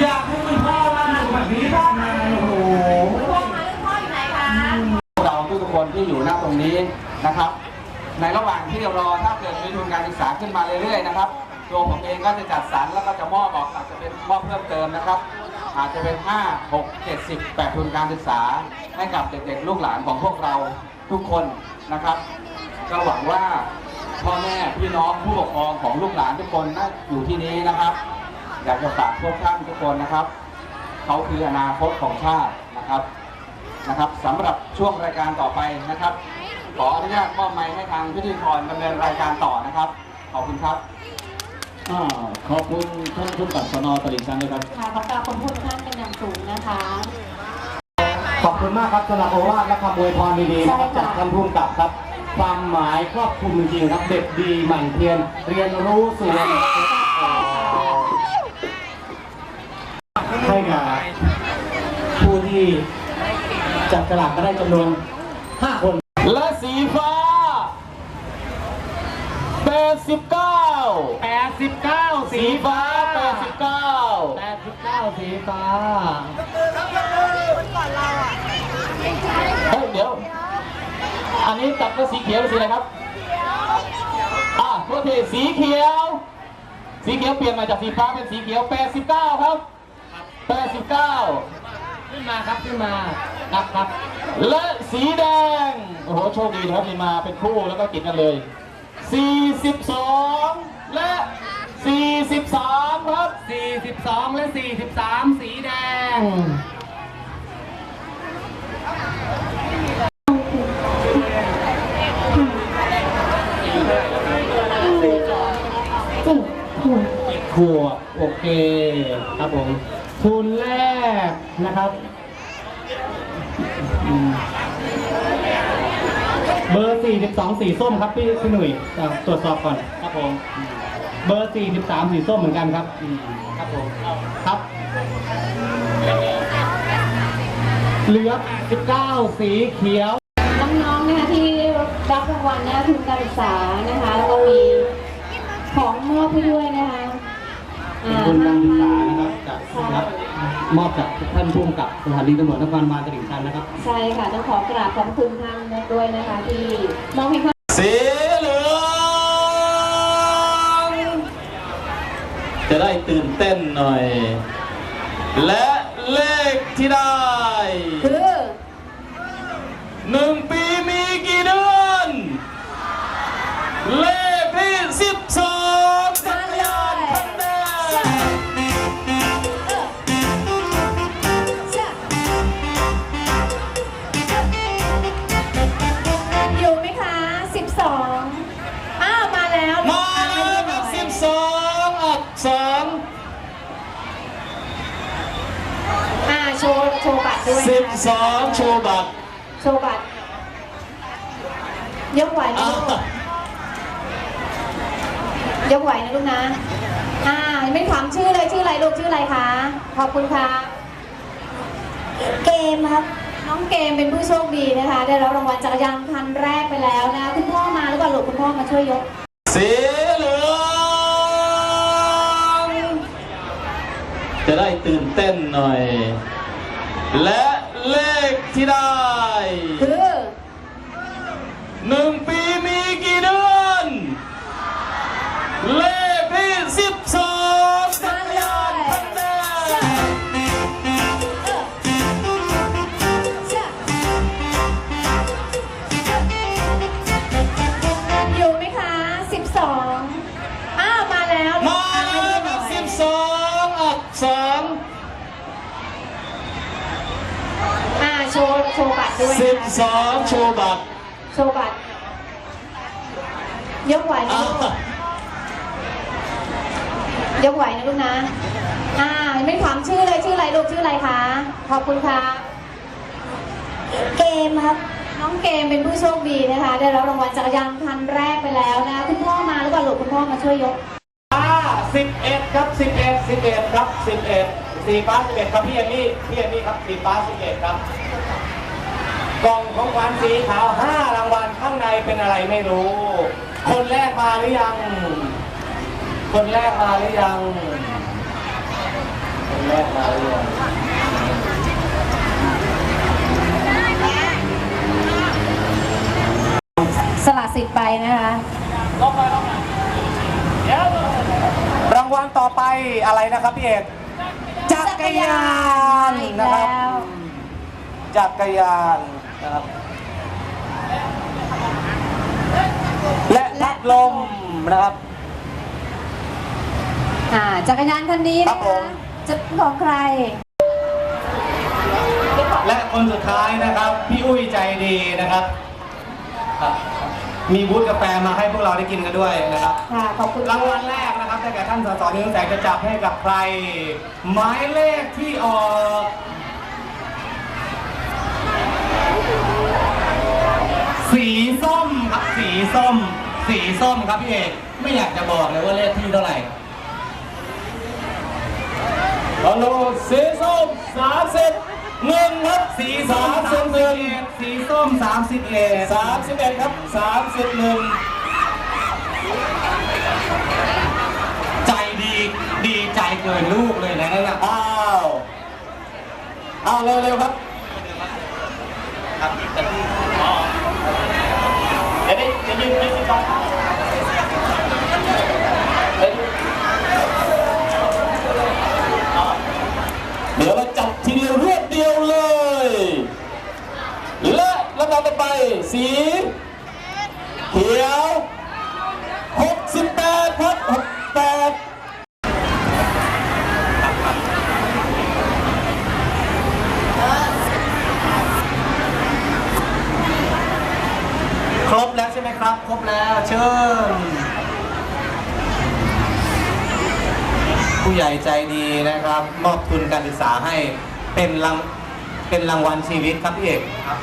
อยากให้คุณพ่อมาหนึ่งแบบนี้บ้างนะโอ้โหพ่อมาเรื่องพ่ออยู่ไหนคะเราทุกคนที่อยู่หน้าตรงนี้นะครับ ในระหว่างที่รอถ้าเกิดมีทุนการศึกษาขึ้นมาเรื่อยๆนะครับตัวผมเองก็จะจัดสรรแล้วก็จะมอบออกอาจจะเป็นมอบเพิ่มเติมนะครับ อาจจะเป็น 5 6 7 10 8ทุนการศึกษา ให้กับเด็กๆ ลูกหลานของพวกเราทุกคนนะครับ ก็หวังว่า พ่อแม่พี่น้องผู้ปกครองของลูกหลานทุกคนนะอยู่ที่นี้นะครับ อยากจะฝากพวกท่านทุกคนนะครับเขาคืออนาคตของชาตินะครับนะครับสำหรับช่วงรายการต่อไปนะครับ ขออนุญาตมอบไมค์ให้ทางพิธีกรดำเนินรายการต่อนะครับ ขอบคุณครับอ่าขอบคุณท่านผู้กำกับสนตลิ่งชันด้วยครับ ค่ะขอกราบขอบคุณท่านเป็นอย่างสูงนะคะ ขอบคุณมากครับสำหรับโอวาทและคำอวยพรดีๆนะครับใช่ค่ะจากท่านผู้กำกับครับ ความหมายครอบคลุมจริงๆครับเด็กดีหมั่นเพียรเรียนรู้สู่ระบบให้กับผู้ที่จับฉลากก็ได้จำนวน 5 คน และสีฟ้า 89 89 สีฟ้า 89 89 สีฟ้าเฮ้ยเดี๋ยว อันนี้ตัดเป็นสีเขียวหรือสีอะไรครับอ่าโทษทีสีเขียว สีเขียวเปลี่ยนมาจากสีฟ้าเป็นสีเขียว 89 ครับ 89 ขึ้นมาครับขึ้นมาครับครับ และสีแดง โอ้โหโชคดีนะครับมีมาเป็นคู่แล้วก็กินกันเลย 42 และ 43 ครับ 42 และ 43 สีแดง ขวบโอเคครับผมทุนแรกนะครับอืมเบอร์ 42 สีส้มครับพี่พี่หนุ่ยอะตรวจสอบก่อนครับผมเบอร์ 43 สีส้มเหมือนกันครับอืมครับผมครับ เหลือ89สีเขียว น้องๆนะคะที่รับรางวัลนะคะทุนการศึกษานะคะแล้วก็มีของมอบให้ด้วยนะคะ อ่าทุนการศึกษานะครับจากนะครับมอบจากท่านผู้กำกับสถานีตำรวจนครบาลตลิ่งชันนะครับ ใช่ค่ะ ต้องขอกราบขอบคุณท่านด้วยนะคะที่มอบให้ความสีเหลืองจะได้ตื่นเต้นหน่อย และเลขที่ได้คือหนึ่งปี โชว์โชว์บัตรด้วยนะคะสิบสองโชว์บัตรโชว์บัตรยกไหวนะอ่าลูกยกไหวนะลูกนะอ่าไม่ถามชื่อเลยชื่ออะไรลูกชื่ออะไรคะขอบคุณค่ะเกมครับน้องเกมเป็นผู้โชคดีนะคะ ได้รับรางวัลจักรยานคันแรกไปแล้วนะคุณพ่อมาหรือเปล่าลูกคุณพ่อมาช่วยยก สีเหลืองจะได้ตื่นเต้นหน่อย และเลขที่ได้ ว์โชว์บัตรด้วยสิบนะคะสองโชว์บัตรโชว์บัตรยกไหวนะอ่าลูกยกไหวนะลูกนะอ่าไม่ถามชื่อเลยชื่ออะไรลูกชื่ออะไรคะขอบคุณค่ะเกมครับน้องเกมเป็นผู้โชคดีนะคะ ได้รับรางวัลจักรยานคันแรกไปแล้วนะคุณพ่อมาหรือเปล่าลูกคุณพ่อมาช่วยยกฟ้า11ครับ11 11ครับ11สีฟ้า11ครับพี่เอมี่พี่เอมี่ครับสีฟ้า11ครับ กล่องของขวัญสีขาว5รางวัลข้างในเป็นอะไรไม่รู้ คนแรกมาหรือยัง คนแรกมาหรือยัง คนแรกมาหรือยังศักดิ์สิทธิ์ไปนะคะรางวัลต่อไปอะไรนะครับพี่เอกจักรยานอีกนะคแล้รับวจักรยาน นะครับและพัดลมนะครับ อ่าจักรยานคันนี้ครันะบผคะม จะเป็นของใคร และคนสุดท้ายนะครับ พี่อุ้ยใจดีนะครับครับมีบูธกาแฟมาให้พวกเราได้กินกันด้วยนะครับ ค่ะ ขอบคุณรางวัลแรกนะครับได้แก่ท่านสสนิวแสงจะจับให้กับใคร หมายเลขที่ออก ส้ม สีส้มครับพี่เอกไม่อยากจะบอกเลยว่าเลขที่เท่าไหร่ฮัลโหลสีส้มสามสิบหนึ่งครับสีส้มสามสิบสีส้มสามสิบเอ็ดสามสิบเอ็ดครับสามสิบหนึ่งใจดีดีใจเกินลูกเลยนะนั่นน่ะอ้าวอ้าวเร็วๆครับเดี๋ยวนี้จะยืนยืนก่อน เดี๋ยวเราจับทีเดียวรวดเดียวเลย และลำดับต่อไป สีเขียว 68 ครับ 68ครบแล้ว ครับครบแล้วเชิญผู้ใหญ่ใจดีนะครับ มอบทุนการศึกษาให้เป็นรางเป็นรางวัลชีวิตครับพี่เอกครับ